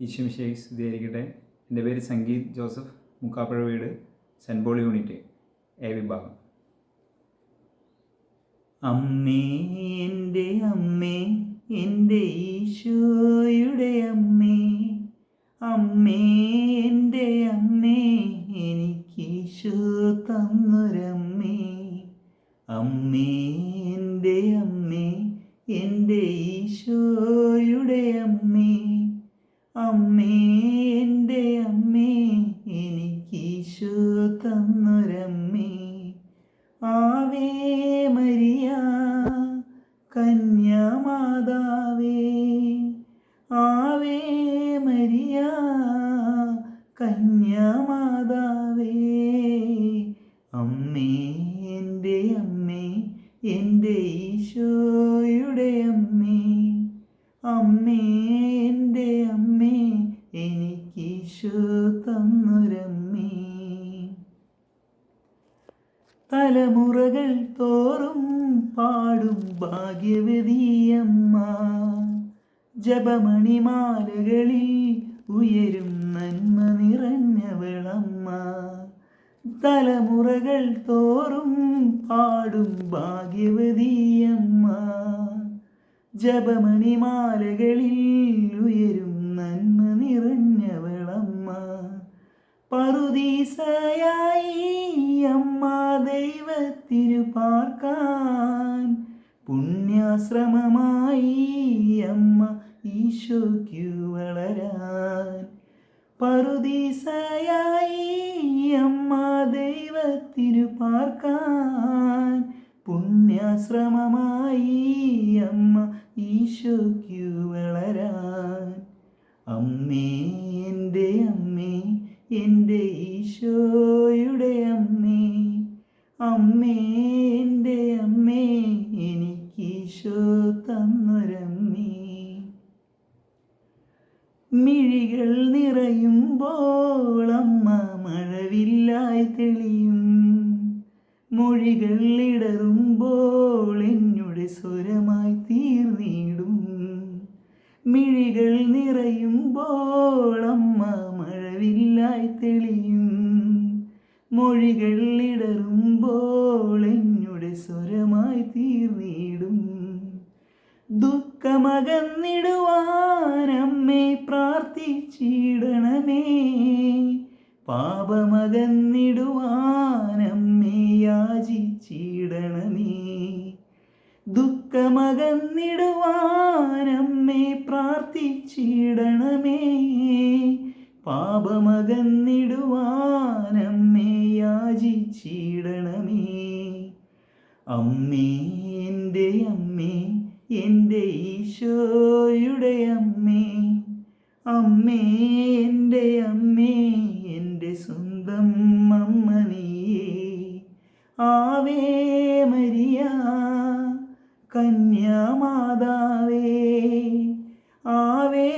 ഈശ്വമിശേഖ് സ്തുതിയായിരിക്കട്ടെ. എന്റെ പേര് സംഗീത് ജോസഫ്. മുക്കാപ്പുഴ വീട് സെന്റ് പോൾ യൂണിറ്റ് എ വിഭാഗം. അമ്മേ എന്റെ അമ്മേ എന്റെ ഈശോയുടെ അമ്മേ അമ്മേ എന്റെ അമ്മേ എനിക്ക് ഈശോ തന്നൊരമ്മേ. അമ്മേ അമ്മേ എന്റെ അമ്മേ എന്റെ ഈശോയുടെ അമ്മേ. അമ്മേ എന്റെ അമ്മേ എനിക്ക് ഈശോ തന്നൊരമ്മേ. തലമുറകൾ തോറും പാടും ഭാഗ്യവതി ഭാഗ്യവതിയമ്മ ജപമണിമാലകളിൽ ഉയരും നന്മ നിറഞ്ഞവളമ്മ. തലമുറകൾ തോറും പാടും ഭാഗ്യവതിയമ്മ. ജപമണിമാലകളിൽ ഉയരും നന്മ നിറഞ്ഞവളമ്മ. പറുദീസയായി അമ്മ ദൈവത്തിനു പാർക്കാൻ പുണ്യാശ്രമമായി അമ്മ ഈശോയ്ക്കു വളരാൻ. പറുദീസയായി അമ്മ ദൈവത്തിനു പാർക്കാൻ പുണ്യാശ്രമമായി അമ്മ ഈശോയ്ക്കു വളരാൻ. അമ്മേ എന്റെ അമ്മേ എന്റെ ഈശോയുടെ അമ്മേ അമ്മേ എന്റെ അമ്മേ എനിക്ക് ഈശോ തന്നൊരമ്മേ. മിഴികൾ നിറയുമ്പോളം തെളിയും. മൊഴികൾ ഇടറുമ്പോൾ എന്നുടെ സ്വരമായി തീർന്നിടും മിഴികൾ നിറയുമ്പോൾ അമ്മ മഴവില്ലായി തെളിയും. മൊഴികൾ ഇടറുമ്പോൾ എന്നുടെ സ്വരമായി തീർന്നിടും ദുഃഖമകന്നിടുവാൻ അമ്മേ പ്രാർത്ഥിച്ചിടണമേ പാപമകന്നിടുവാൻ അമ്മേ യാചിച്ചിടണമേ ദുഃഖമകന്നിടുവാനമ്മേ പ്രാർത്ഥിച്ചിടണമേ. പാപമകന്നിടുവാനമ്മേ യാചിച്ചിടണമേ അമ്മേ എന്റെ അമ്മേ എന്റെ ഈശോയുടെ അമ്മേ. അമ്മേ എന്റെ അമ്മേ. ആവേ മരിയ കന്യാമാതാവേ ആവേ